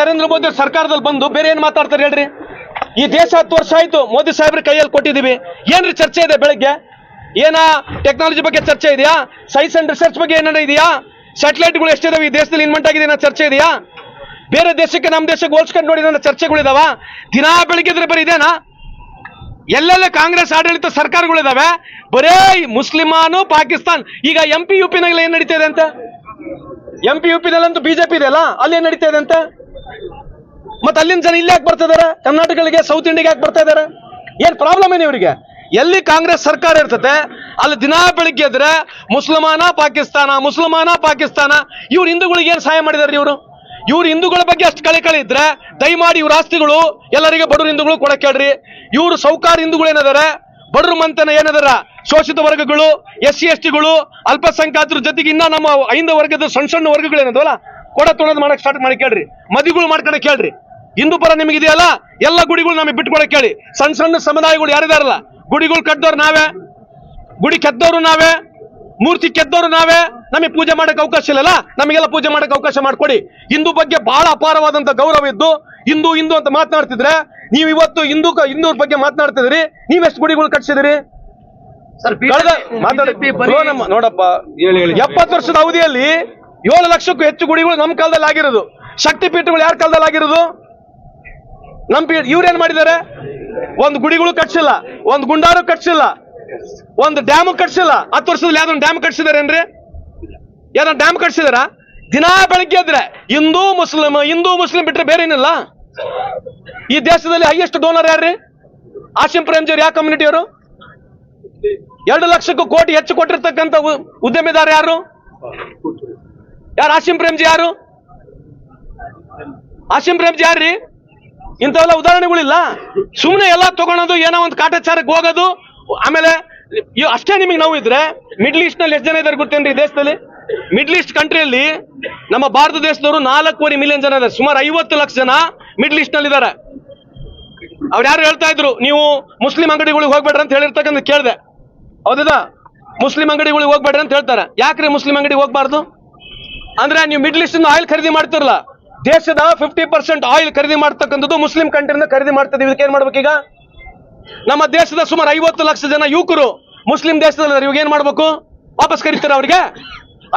ನರೇಂದ್ರ ಮೋದಿ ಸರ್ಕಾರದಲ್ಲಿ ಬಂದು ಬೇರೆ ಏನ್ ಮಾತಾಡ್ತಾರೆ ಹೇಳ್ರಿ? ಈ ದೇಶ ಹತ್ತು ವರ್ಷ ಆಯ್ತು, ಮೋದಿ ಸಾಹೇಬ್ರ ಕೈಯಲ್ಲಿ ಕೊಟ್ಟಿದೀವಿ ಏನ್ರಿ ಚರ್ಚೆ ಇದೆ ಬೆಳಗ್ಗೆ? ಏನ ಟೆಕ್ನಾಲಜಿ ಬಗ್ಗೆ ಚರ್ಚೆ ಇದೆಯಾ? ಸೈನ್ಸ್ ಅಂಡ್ ರಿಸರ್ಚ್ ಬಗ್ಗೆ ಏನಾರ ಇದೆಯಾ? ಸ್ಯಾಟಲೈಟ್ಗಳು ಎಷ್ಟಿದಾವೆ? ಈ ದೇಶದಲ್ಲಿ ಇನ್ವೆಂಟ್ ಆಗಿದೆ ಅನ್ನೋ ಚರ್ಚೆ ಇದೆಯಾ? ಬೇರೆ ದೇಶಕ್ಕೆ, ನಮ್ಮ ದೇಶಕ್ಕೆ ಹೋಲ್ಸ್ಕೊಂಡು ನೋಡಿ ಚರ್ಚೆಗಳಿದಾವ ದಿನಾ ಬೆಳಿಗ್ಗೆ ಇದ್ರೆ ಬರೀ ಇದೇನಾ? ಎಲ್ಲೆಲ್ಲ ಕಾಂಗ್ರೆಸ್, ಆಡಳಿತ ಸರ್ಕಾರಗಳಿದಾವೆ ಬರೇ ಮುಸ್ಲಿಮಾನು ಪಾಕಿಸ್ತಾನ್. ಈಗ ಎಂ ಪಿ ಯು ಪಿನಾಗೆಲ್ಲ ಏನ್ ನಡೀತಾ ಇದೆ ಅಂತ? ಎಂ ಪಿ ಯು ಪಿನಲ್ಲಂತೂ ಬಿಜೆಪಿ ಇದೆಯಲ್ಲ ಅಲ್ಲಿ ಏನ್ ನಡೀತಾ ಇದೆ ಅಂತ? ಮತ್ತೆ ಅಲ್ಲಿನ ಜನ ಇಲ್ಲಿ ಯಾಕೆ ಬರ್ತಾ ಇದಾರೆ? ಕರ್ನಾಟಕಗಳಿಗೆ ಸೌತ್ ಇಂಡಿಯಾಗೆ ಯಾಕೆ ಬರ್ತಾ ಇದಾರೆ? ಏನ್ ಪ್ರಾಬ್ಲಮ್ ಏನು ಇವರಿಗೆ? ಎಲ್ಲಿ ಕಾಂಗ್ರೆಸ್ ಸರ್ಕಾರ ಇರ್ತತೆ ಅಲ್ಲಿ ದಿನಾ ಬೆಳಿಗ್ಗೆ ಎದ್ರೆ ಮುಸಲ್ಮಾನ, ಪಾಕಿಸ್ತಾನ ಮುಸಲ್ಮಾನ, ಪಾಕಿಸ್ತಾನ, ಇವ್ರು ಹಿಂದೂಗಳಿಗೆ ಏನ್ ಸಹಾಯ ಮಾಡಿದಾರೆ ಇವರು? ಇವ್ರು ಹಿಂದೂಗಳ ಬಗ್ಗೆ ಅಷ್ಟು ಕಳೆ ಕಳೆ ಇದ್ರೆ ದಯಮಾಡಿ ಇವ್ರ ಆಸ್ತಿಗಳು ಎಲ್ಲರಿಗೆ ಬಡವ್ರ ಹಿಂದೂಗಳು ಕೊಡಕ್ಕೆ ಹೇಳ್ರಿ. ಇವರು ಸೌಕಾರ ಹಿಂದೂಗಳು ಏನದಾರೆ? ಬಡರು ಮಂತನ ಏನದರ? ಶೋಷಿತ ವರ್ಗಗಳು ಎಸ್ ಸಿ ಎಸ್ ಟಿಗಳು ಅಲ್ಪಸಂಖ್ಯಾತರ ಜೊತೆಗೆ ಇನ್ನ ನಮ್ಮ ಐದು ವರ್ಗದ ಸಣ್ಣ ಸಣ್ಣ ವರ್ಗಗಳು ಏನದವಲ್ಲ ಕೊಡ ತೊಳೆದು ಮಾಡಕ್ ಸ್ಟಾರ್ಟ್ ಮಾಡಿ ಕೇಳ್ರಿ. ಮದಿಗಳು ಮಾಡ್ಕೊಂಡು ಕೇಳ್ರಿ ಹಿಂದೂ ಪರ ನಿಮಗಿದೆಯಲ್ಲ? ಎಲ್ಲ ಗುಡಿಗಳು ನಮಗೆ ಬಿಟ್ಕೊಳಕ್ ಕೇಳಿ. ಸಣ್ಣ ಸಣ್ಣ ಸಮುದಾಯಗಳು ಯಾರಿದಾರಲ್ಲ? ಗುಡಿಗಳು ಕಟ್ಟದವ್ರು ನಾವೇ? ಗುಡಿ ಕೆದ್ದವರು ನಾವೇ? ಮೂರ್ತಿ ಕೆದ್ದವರು ನಾವೇ? ನಮಗೆ ಪೂಜೆ ಮಾಡಕ್ಕೆ ಅವಕಾಶ ಇಲ್ಲಲ್ಲ? ನಮಗೆಲ್ಲ ಪೂಜೆ ಮಾಡಕ್ಕೆ ಅವಕಾಶ ಮಾಡಿಕೊಡಿ. ಹಿಂದೂ ಬಗ್ಗೆ ಬಹಳ ಅಪಾರವಾದಂಥ ಗೌರವ ಇದ್ದು ಹಿಂದೂ ಹಿಂದೂ ಅಂತ ಮಾತನಾಡ್ತಿದ್ರೆ ನೀವು ಇವತ್ತು ಹಿಂದೂ ಹಿಂದೂರ ಬಗ್ಗೆ ಮಾತನಾಡ್ತಿದ್ರಿ ನೀವೆಷ್ಟು ಗುಡಿಗಳು ಕಟ್ಸಿದಿರಿ ನೋಡಪ್ಪ ಎಪ್ಪತ್ತು ವರ್ಷದ ಅವಧಿಯಲ್ಲಿ ಏಳು ಲಕ್ಷಕ್ಕೂ ಹೆಚ್ಚು ಗುಡಿಗಳು ನಮ್ಮ ಕಾಲದಲ್ಲಿ ಆಗಿರೋದು. ಶಕ್ತಿ ಪೀಠಗಳು ಯಾರ ಕಾಲದಲ್ಲಿ ಆಗಿರೋದು? ನಮ್ ಪೀಡ್ ಇವ್ರೇನ್ ಮಾಡಿದ್ದಾರೆ? ಒಂದು ಗುಡಿಗಳು ಕಟ್ಸಿಲ್ಲ, ಒಂದು ಗುಂಡಾರು ಕಟ್ಸಿಲ್ಲ, ಒಂದು ಡ್ಯಾಮ್ ಕಟ್ಸಿಲ್ಲ. ಹತ್ತು ವರ್ಷದಲ್ಲಿ ಯಾವ್ದೊಂದು ಡ್ಯಾಮ್ ಕಟ್ಸಿದಾರೇನ್ರಿ? ಯಾವ್ದೊಂದು ಡ್ಯಾಮ್ ಕಟ್ಸಿದಾರ? ದಿನಾ ಬೆಳಗ್ಗೆ ಎದ್ರೆ ಹಿಂದೂ ಮುಸ್ಲಿಂ ಹಿಂದೂ ಮುಸ್ಲಿಂ ಬಿಟ್ರೆ ಬೇರೆ ಏನಿಲ್ಲ ಈ ದೇಶದಲ್ಲಿ ಹೈಯೆಸ್ಟ್ ಡೋನರ್ ಯಾರ್ರಿ? ಆಶಿಂ ಪ್ರೇಮ್ಜಿ ಅವ್ರು ಯಾವ ಕಮ್ಯುನಿಟಿಯವರು ಎರಡು ಲಕ್ಷಕ್ಕೂ ಕೋಟಿ ಹೆಚ್ಚು ಕೊಟ್ಟಿರ್ತಕ್ಕಂಥ ಉದ್ಯಮಿದಾರ ಯಾರು? ಯಾರು ಆಶಿಂ ಪ್ರೇಮ್ಜಿ ಯಾರು? ಆಶಿಂ ಪ್ರೇಮ್ಜಿ ಯಾರ್ರಿ? ಇಂಥವೆಲ್ಲ ಉದಾಹರಣೆಗಳಿಲ್ಲ. ಸುಮ್ಮನೆ ಎಲ್ಲ ತಗೊಳೋದು, ಏನೋ ಒಂದು ಕಾಟಾಚಾರಕ್ಕೆ ಹೋಗೋದು, ಆಮೇಲೆ ಅಷ್ಟೇ ನಿಮಗೆ ನೋವು ಇದ್ರೆ ಮಿಡ್ಲ್ ಈಸ್ಟ್ನಲ್ಲಿ ಎಷ್ಟು ಜನ ಇದಾರೆ ಗೊತ್ತೇನ್ರಿ ದೇಶದಲ್ಲಿ? ಮಿಡ್ಲ್ ಈಸ್ಟ್ ಕಂಟ್ರಿಯಲ್ಲಿ ನಮ್ಮ ಭಾರತ ದೇಶದವರು ನಾಲ್ಕೂವರೆ ಮಿಲಿಯನ್ ಜನ ಇದ್ದಾರೆ, ಸುಮಾರು ಐವತ್ತು ಲಕ್ಷ ಜನ ಮಿಡ್ಲ್ ಈಸ್ಟ್ನಲ್ಲಿ ಇದ್ದಾರೆ. ಅವ್ರು ಯಾರು ಹೇಳ್ತಾ ಇದ್ರು, ನೀವು ಮುಸ್ಲಿಂ ಅಂಗಡಿಗಳಿಗೆ ಹೋಗ್ಬೇಡ್ರಿ ಅಂತ ಹೇಳಿರ್ತಕ್ಕಂಥ ಕೇಳಿದೆ. ಹೌದಾ? ಮುಸ್ಲಿಂ ಅಂಗಡಿಗಳಿಗೆ ಹೋಗ್ಬೇಡ್ರಿ ಅಂತ ಹೇಳ್ತಾರೆ. ಯಾಕ್ರಿ ಮುಸ್ಲಿಂ ಅಂಗಡಿಗೆ ಹೋಗ್ಬಾರ್ದು? ಅಂದ್ರೆ ನೀವು ಮಿಡ್ಲ್ ಈಸ್ಟ್ ಆಯಿಲ್ ಖರೀದಿ ಮಾಡ್ತಿರಲ್ಲ ದೇಶದ ಫಿಫ್ಟಿ ಪರ್ಸೆಂಟ್ ಆಯಿಲ್ ಖರೀದಿ ಮಾಡ್ತಕ್ಕಂಥದ್ದು ಮುಸ್ಲಿಂ ಕಂಟ್ರಿಯಿಂದ ಖರೀದಿ ಮಾಡ್ತಿದ್ದೀವಿ. ಇದಕ್ಕೆ ಏನ್ ಮಾಡ್ಬೇಕೀಗ ನಮ್ಮ ದೇಶದ ಸುಮಾರು ಐವತ್ತು ಲಕ್ಷ ಜನ ಯುವಕರು ಮುಸ್ಲಿಂ ದೇಶದಲ್ಲಿ ಇವಾಗ ಏನ್ ಮಾಡ್ಬೇಕು? ವಾಪಸ್ ಕರೀತಾರೆ ಅವರಿಗೆ?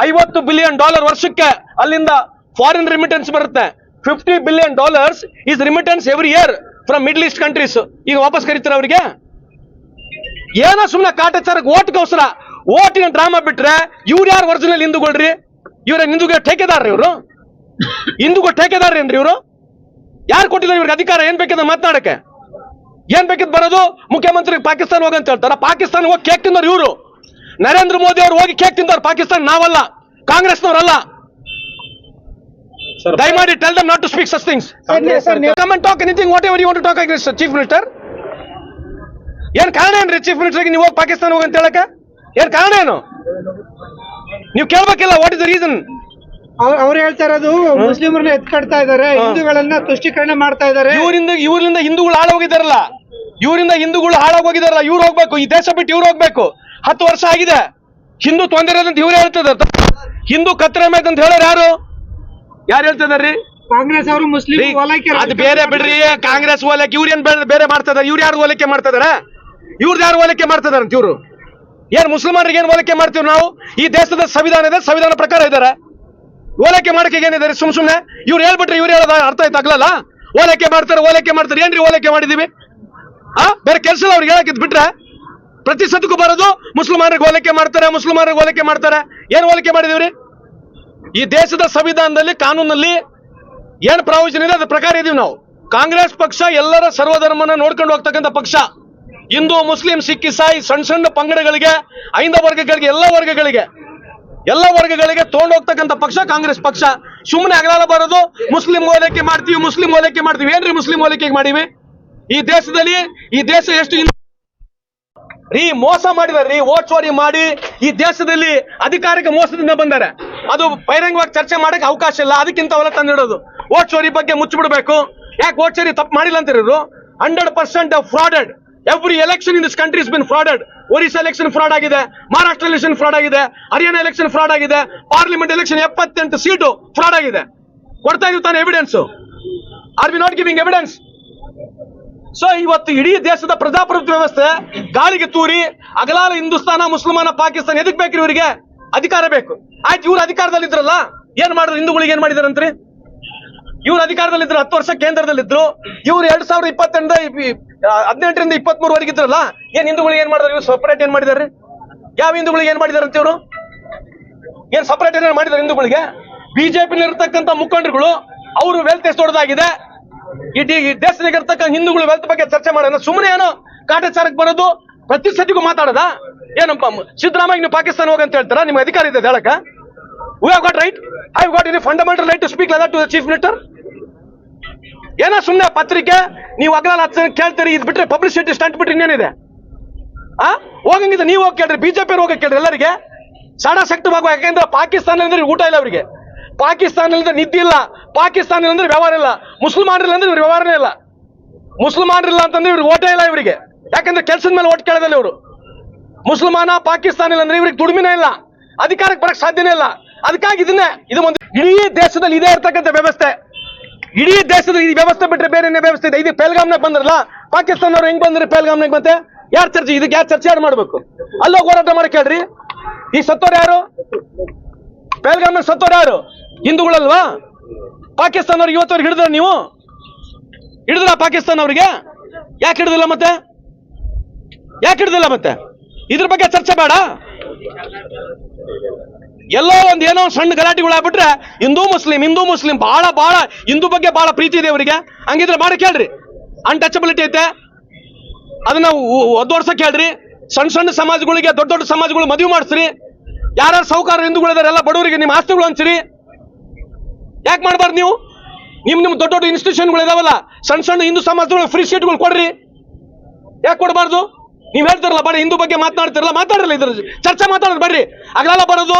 ಐವತ್ತು ಬಿಲಿಯನ್ ಡಾಲರ್ ವರ್ಷಕ್ಕೆ ಅಲ್ಲಿಂದ ಫಾರಿನ್ ರಿಮಿಟೆನ್ಸ್ ಬರುತ್ತೆ. Fifty billion dollars is remittance every year from Middle East countries ಈಗ ವಾಪಸ್ ಕರೀತಾರೆ ಅವರಿಗೆ? ಏನೋ ಸುಮ್ಮನೆ ಕಾಟಾಚಾರಕ್ಕೆ ಓಟ್ಗೋಸ್ಕರ ಓಟಿನ ಡ್ರಾಮಾ ಬಿಟ್ರೆ ಇವ್ರು ಯಾರು ಒರಿಜಿನಲ್ ಹಿಂದೂಗಳ್ರಿ? ಇವರ ಹಿಂದೂಗಳ ಠೇಕೆದಾರ್ರಿ ಇವರು? ಠೇಕೆದಾರ ಏನ್ರಿ ಇವರು? ಯಾರು ಕೊಟ್ಟಿದ್ದಾರೆ ಇವ್ರಿಗೆ ಅಧಿಕಾರ? ಏನ್ ಬೇಕಿದ್ರೆ ಮಾತನಾಡಕ್ಕೆ? ಏನ್ ಬೇಕಿದ್ ಬರೋದು? ಮುಖ್ಯಮಂತ್ರಿ ಪಾಕಿಸ್ತಾನ ಹೋಗಂತ ಹೇಳ್ತಾರ. ಪಾಕಿಸ್ತಾನ ಹೋಗಿ ಕೇಕ್ ತಿನ್ನೋರು ಇವರು. ನರೇಂದ್ರ ಮೋದಿ ಅವರು ಹೋಗಿ ಕೇಕ್ ತಿಂದವ್ರು ಪಾಕಿಸ್ತಾನ ನಾವಲ್ಲ. ಕಾಂಗ್ರೆಸ್ನವರಲ್ಲ. ದಯಮಾಡಿ tell them not to speak such things come and talk anything whatever you want to talk against chief minister ಏನ್ ಕಾರಣ ಏನ್ರಿ ಚೀಫ್ ಮಿನಿಸ್ಟರ್ಗೆ ನೀವು ಹೋಗಿ ಪಾಕಿಸ್ತಾನ ಹೋಗಿ ಅಂತ ಹೇಳಕ್ಕೆ? ಏನ್ ಕಾರಣ ಏನು? ನೀವು ಕೇಳ್ಬೇಕಿಲ್ಲ ವಾಟ್ ಇಸ್ ದ ರೀಸನ್ ಅವ್ರು ಹೇಳ್ತಾ ಇರೋದು ಮುಸ್ಲಿಮರನ್ನ ಎತ್ಕಡ್ತಾ ಇದಾರೆ ಹಿಂದೂಗಳನ್ನ ತುಷ್ಟೀಕರಣ ಮಾಡ್ತಾ ಇದಾರೆ ಇವರಿಂದ ಇವರಿಂದ ಹಿಂದೂಗಳು ಹಾಳಾಗೋಗಿದಾರಲ್ಲ ಇವರಿಂದ ಹಿಂದೂಗಳು ಹಾಳಾಗೋಗಿದಾರಲ್ಲ ಇವ್ರು ಹೋಗ್ಬೇಕು ಈ ದೇಶ ಬಿಟ್ಟು ಇವ್ರು ಹೋಗ್ಬೇಕು. ಹತ್ತು ವರ್ಷ ಆಗಿದೆ. ಹಿಂದೂ ತೊಂದರೆ ಅಂತ ಇವ್ರು ಹೇಳ್ತದ ಹಿಂದೂ ಕತ್ತರೆ ಮೇತ್ ಅಂತ ಹೇಳೋರು ಯಾರು? ಯಾರು ಹೇಳ್ತಿದಾರ್ರಿ ಕಾಂಗ್ರೆಸ್ ಅವರು ಮುಸ್ಲಿಂ ಅದು ಬೇರೆ ಬಿಡ್ರಿ ಕಾಂಗ್ರೆಸ್ ಓಲೈಕೆ ಇವ್ರು ಏನ್ ಬೇರೆ- ಮಾಡ್ತಿದಾರೆ ಇವ್ರು ಯಾರು ಓಲೈಕೆ ಮಾಡ್ತದಾರ ಇವ್ರು ಯಾರು ಓಲೈಕೆ ಮಾಡ್ತದಾರಂತ ಇವ್ರು? ಏನ್ ಮುಸಲ್ಮಾನರಿಗೆ ಏನ್ ಓಲೈಕೆ ಮಾಡ್ತೀವಿ ನಾವು? ಈ ದೇಶದ ಸಂವಿಧಾನ ಇದೆ ಸಂವಿಧಾನ ಪ್ರಕಾರ ಇದಾರೆ ಓಲೈಕೆ ಮಾಡಕ್ಕೆ ಏನಿದ್ದಾರೆ ಸುಮ್ ಸುಮ್ನೆ? ಇವ್ರು ಹೇಳ್ಬಿಟ್ರೆ ಇವ್ರು ಹೇಳೋದ ಅರ್ಥ ಆಯ್ತು, ಆಗ್ಲಲ್ಲ? ಓಲೈಕೆ ಮಾಡ್ತಾರೆ ಓಲೈಕೆ ಮಾಡ್ತಾರೆ. ಏನ್ರಿ ಓಲೈಕೆ ಮಾಡಿದೀವಿ ಆ? ಬೇರೆ ಕೆಲಸ ಅವ್ರಿಗೆ ಹೇಳಕ್ ಬಿಟ್ರೆ? ಪ್ರತಿ ಸತಕ್ಕೂ ಬರೋದು ಮುಸಲ್ಮಾನರಿಗೆ ಹೋಲಿಕೆ ಮಾಡ್ತಾರೆ, ಮುಸಲ್ಮಾನರಿಗೆ ಹೋಲಿಕೆ ಮಾಡ್ತಾರೆ. ಏನ್ ಹೋಲಿಕೆ ಮಾಡಿದೀವ್ರಿ ಈ ದೇಶದ ಸಂವಿಧಾನದಲ್ಲಿ, ಕಾನೂನಲ್ಲಿ ಏನ್ ಪ್ರಾವಿಷನ್ ಇದೆ? ಅದ್ರ ಪ್ರಕಾರ ಇದೀವಿ ನಾವು. ಕಾಂಗ್ರೆಸ್ ಪಕ್ಷ ಎಲ್ಲರ ಸರ್ವಧರ್ಮನ ನೋಡ್ಕೊಂಡು ಹೋಗ್ತಕ್ಕಂಥ ಪಕ್ಷ. ಹಿಂದೂ, ಮುಸ್ಲಿಂ, ಸಿಖ್, ಇಸಾಯಿ ಸಣ್ಣ ಸಣ್ಣ ಪಂಗಡಗಳಿಗೆ, ಐಂದ ವರ್ಗಗಳಿಗೆ, ಎಲ್ಲ ವರ್ಗಗಳಿಗೆ. ಎಲ್ಲ ವರ್ಗಗಳಿಗೆ ತಗೊಂಡು ಹೋಗ್ತಕ್ಕಂಥ ಪಕ್ಷ ಕಾಂಗ್ರೆಸ್ ಪಕ್ಷ. ಸುಮ್ಮನೆ ಅಗಲಾಲ ಬರೋದು, ಮುಸ್ಲಿಂ ಓಲೈಕೆ ಮಾಡ್ತೀವಿ, ಮುಸ್ಲಿಂ ಓಲೈಕೆ ಮಾಡ್ತೀವಿ. ಏನ್ರಿ ಮುಸ್ಲಿಂ ಓಲೈಕೆ ಮಾಡಿವಿ? ಈ ದೇಶದಲ್ಲಿ, ಈ ದೇಶ ಎಷ್ಟು ರೀ ಮೋಸ ಮಾಡಿದಾರೆ ರೀ ಓಟ್ ಚೋರಿ ಮಾಡಿ ಈ ದೇಶದಲ್ಲಿ ಅಧಿಕಾರಕ್ಕೆ ಮೋಸದಿಂದ ಬಂದಾರೆ. ಅದು ಬಹಿರಂಗವಾಗಿ ಚರ್ಚೆ ಮಾಡಕ್ಕೆ ಅವಕಾಶ ಇಲ್ಲ. ಅದಕ್ಕಿಂತ ಅವಲ ತಂದಿಡೋದು. ಓಟ್ ಚೋರಿ ಬಗ್ಗೆ ಮುಚ್ಚಿಬಿಡ್ಬೇಕು. ಯಾಕೆ ಓಟ್ ಚೋರಿ ತಪ್ಪು ಮಾಡಿಲ್ಲ ಅಂತಿರೋರು hundred percent frauded. Every election in this country is been frauded Orissa election fraud ಆಗಿದೆ ಮಹಾರಾಷ್ಟ್ರ ಎಲೆಕ್ಷನ್ ಫ್ರಾಡ್ ಆಗಿದೆ ಹರಿಯಾಣ ಎಲೆಕ್ಷನ್ ಫ್ರಾಡ್ ಆಗಿದೆ ಪಾರ್ಲಿಮೆಂಟ್ ಎಲೆಕ್ಷನ್ ಎಪ್ಪತ್ತೆಂಟು ಸೀಟು ಫ್ರಾಡ್ ಆಗಿದೆ. ಕೊಡ್ತಾ ಇದೀವಿ ತಾನೆ evidence are we not giving evidence so ಇವತ್ತು ಇಡೀ ದೇಶದ ಪ್ರಜಾಪ್ರಭುತ್ವ ವ್ಯವಸ್ಥೆ ಗಾಳಿಗೆ ತೂರಿ ಅಗಲಾಲ ಹಿಂದೂಸ್ತಾನ, ಮುಸಲ್ಮಾನ, ಪಾಕಿಸ್ತಾನ, ಎದಕ್ ಬೇಕ್ರಿ ಇವರಿಗೆ? ಅಧಿಕಾರ ಬೇಕು. ಆಯ್ತು, ಇವ್ರು ಅಧಿಕಾರದಲ್ಲಿದ್ರಲ್ಲ ಏನ್ ಮಾಡಿದ್ರು? ಹಿಂದೂಗಳಿಗೆ ಏನ್ ಮಾಡಿದಾರಂತ್ರಿ? ಇವ್ರು ಅಧಿಕಾರದಲ್ಲಿದ್ರು, ಹತ್ತು ವರ್ಷ ಕೇಂದ್ರದಲ್ಲಿದ್ರು. ಇವ್ರು ಎರಡ್ ಸಾವಿರದ ಇಪ್ಪತ್ತೆಂಟರಿಂದ ಹದಿನೆಂಟರಿಂದ ಇಪ್ಪತ್ತ್ ಮೂರವರೆಗೆ ಇದ್ರಲ್ಲ, ಏನ್ ಹಿಂದೂಗಳಿಗೆ ಏನ್ ಮಾಡಿದಾರೆ? ಇವ್ರು ಸಪರೇಟ್ ಏನ್ ಮಾಡಿದಾರೆ? ಯಾವ ಹಿಂದೂಗಳಿಗೆ ಏನ್ ಅಂತ ಇವರು ಏನ್ ಸಪರೇಟ್ ಏನಾರು ಮಾಡಿದಾರೆ ಹಿಂದೂಗಳಿಗೆ? ಬಿಜೆಪಿ ಇರತಕ್ಕಂತ ಮುಖಂಡರುಗಳು, ಅವರು ವೆಲ್ತ್ ಎಷ್ಟು ದೊಡ್ಡದಾಗಿದೆ ಇಡೀ ಈ ದೇಶದಾಗ ಇರ್ತಕ್ಕಂಥ ಹಿಂದೂಗಳು ವೆಲ್ತ್ ಬಗ್ಗೆ ಚರ್ಚೆ ಮಾಡೋಣ. ಸುಮ್ಮನೆ ಏನೋ ಕಾಟಾಚಾರಕ್ಕೆ ಬರೋದು ಪ್ರತಿ ಸತಿಗೂ ಮಾತಾಡದ? ಏನಪ್ಪ ಸಿದ್ದರಾಮಯ್ಯ ನೀವು ಪಾಕಿಸ್ತಾನ ಹೋಗಂತ ಹೇಳ್ತಾರ? ನಿಮ್ಗೆ ಅಧಿಕಾರ ಇದೆ ಹೇಳಕ we have got right I got in fundamental right to speak like to the chief minister ಏನೋ ಸುಮ್ಮನೆ ಪತ್ರಿಕೆ? ನೀವು ಅಗಲ ಹತ್ತು ಜನ ಕೇಳ್ತೀರಿ, ಇದು ಬಿಟ್ರೆ ಪಬ್ಲಿಸಿಟಿ ಸ್ಟಂಟ್ ಬಿಟ್ರೆ ಇನ್ನೇನಿದೆ? ಆ? ಹೋಗಂಗಿದ್ರೆ ನೀವು ಹೋಗಿ ಕೇಳ್ರಿ ಬಿಜೆಪಿ ಹೋಗಿ ಕೇಳ್ರಿ ಎಲ್ಲರಿಗೆ. ಸಡ ಭಾಗ ಯಾಕೆಂದ್ರೆ ಪಾಕಿಸ್ತಾನ ಅಂದ್ರೆ ಊಟ ಇಲ್ಲ ಅವರಿಗೆ. ಪಾಕಿಸ್ತಾನ ಇಲ್ಲದ್ರೆ ನಿದ್ದೆ ಇಲ್ಲ. ಪಾಕಿಸ್ತಾನ ವ್ಯವಹಾರ ಇಲ್ಲ. ಮುಸಲ್ಮಾನರಿಲ್ಲ ಅಂದ್ರೆ ಇವ್ರ ವ್ಯವಹಾರನೇ ಇಲ್ಲ. ಮುಸಲ್ಮಾನರಿಲ್ಲ ಅಂತಂದ್ರೆ ಇವ್ರಿಗೆ ಓಟೇ ಇಲ್ಲ ಇವರಿಗೆ. ಯಾಕಂದ್ರೆ ಕೆಲಸದ ಮೇಲೆ ಓಟ್ ಕೇಳೋದಿಲ್ಲ ಇವರು. ಮುಸಲ್ಮಾನ ಪಾಕಿಸ್ತಾನ ಇಲ್ಲ ಅಂದ್ರೆ ಇವ್ರಿಗೆ ದುಡಿಮೆನೇ ಇಲ್ಲ. ಅಧಿಕಾರಕ್ಕೆ ಬರಕ್ ಸಾಧ್ಯನೇ ಇಲ್ಲ. ಅದಕ್ಕಾಗಿ ಇದನ್ನೇ, ಇದು ಒಂದು ಇಡೀ ದೇಶದಲ್ಲಿ ಇದೇ ಇರ್ತಕ್ಕಂಥ ವ್ಯವಸ್ಥೆ. ಇಡೀ ದೇಶದ ಈ ವ್ಯವಸ್ಥೆ ಬಿಟ್ಟರೆ ಬೇರೆ ವ್ಯವಸ್ಥೆ ಇದೆ? ಇದು ಪೆಲ್ಗಾಮ್ನಾಗ ಬಂದ್ರಲ್ಲ? ಪಾಕಿಸ್ತಾನವ್ರು ಹೆಂಗ್ ಬಂದ್ರೆ ಪೆಲ್ಗಾಮ್ನಾಗ ಮತ್ತೆ? ಯಾರು ಚರ್ಚೆ? ಇದಕ್ಕೆ ಯಾರು ಚರ್ಚೆ ಯಾರು ಮಾಡ್ಬೇಕು? ಅಲ್ಲೋಗಿ ಹೋರಾಟ ಮಾಡಕ್ ಹೇಳ್ರಿ. ಈ ಸತ್ತೋರು ಯಾರು? ಪೆಲ್ಗಾಮ್ನ ಸತ್ತೋರು ಯಾರು? ಹಿಂದೂಗಳಲ್ವಾ? ಪಾಕಿಸ್ತಾನವ್ರಿಗೆ ಇವತ್ತವ್ರಿಗೆ ಹಿಡಿದ್ರ ನೀವು? ಹಿಡಿದ್ರ ಪಾಕಿಸ್ತಾನ ಅವ್ರಿಗೆ? ಯಾಕೆ ಹಿಡಿದಿಲ್ಲ ಮತ್ತೆ? ಯಾಕೆ ಹಿಡಿದಿಲ್ಲ ಮತ್ತೆ? ಇದ್ರ ಬಗ್ಗೆ ಚರ್ಚೆ ಬೇಡ. ಎಲ್ಲೋ ಒಂದ್ ಏನೋ ಸಣ್ಣ ಗಲಾಟೆಗಳು ಆಗ್ಬಿಟ್ರೆ ಹಿಂದೂ ಮುಸ್ಲಿಂ ಹಿಂದೂ ಮುಸ್ಲಿಂ ಬಹಳ ಬಹಳ ಹಿಂದೂ ಬಗ್ಗೆ ಬಹಳ ಪ್ರೀತಿ ಇದೆ ಅವರಿಗೆ ಹಂಗಿದ್ರೆ ಮಾಡಿ ಕೇಳ್ರಿ. ಅನ್ಟಚಬಿಲಿಟಿ ಐತೆ. ಅದನ್ನ ಒದ್ದೋಡ್ಸಕ್ ಕೇಳ್ರಿ ಸಣ್ಣ ಸಣ್ಣ ಸಮಾಜಗಳಿಗೆ, ದೊಡ್ಡ ದೊಡ್ಡ ಸಮಾಜಗಳು ಮದುವೆ ಮಾಡಿಸ್ರಿ. ಯಾರ್ಯಾರು ಸಾಹುಕಾರ ಹಿಂದೂಗಳಿದಾರೆ ಎಲ್ಲ ಬಡವರಿಗೆ ನಿಮ್ಮ ಆಸ್ತಿಗಳು ಹಂಚ್ರಿ. ಯಾಕೆ ಮಾಡಬಾರ್ದು ನೀವು? ನಿಮ್ ನಿಮ್ ದೊಡ್ಡ ದೊಡ್ಡ ಇನ್ಸ್ಟಿಟ್ಯೂಷನ್ಗಳು ಇದಾವಲ್ಲ ಸಣ್ಣ ಸಣ್ಣ ಹಿಂದೂ ಸಮಾಜಗಳು ಫ್ರೀ ಸೀಟ್ಗಳು ಕೊಡ್ರಿ. ಯಾಕೆ ಕೊಡಬಾರ್ದು? ನೀವು ಹೇಳ್ತಿರಲ್ಲ ಬಡ ಹಿಂದೂ ಬಗ್ಗೆ ಮಾತನಾಡ್ತಿರಲ್ಲ ಮಾತಾಡಲ್ಲ ಇದ್ರ ಚರ್ಚೆ ಮಾತಾಡೋದು ಬರ್ರಿ ಅಗಲೆಲ್ಲ ಬರೋದು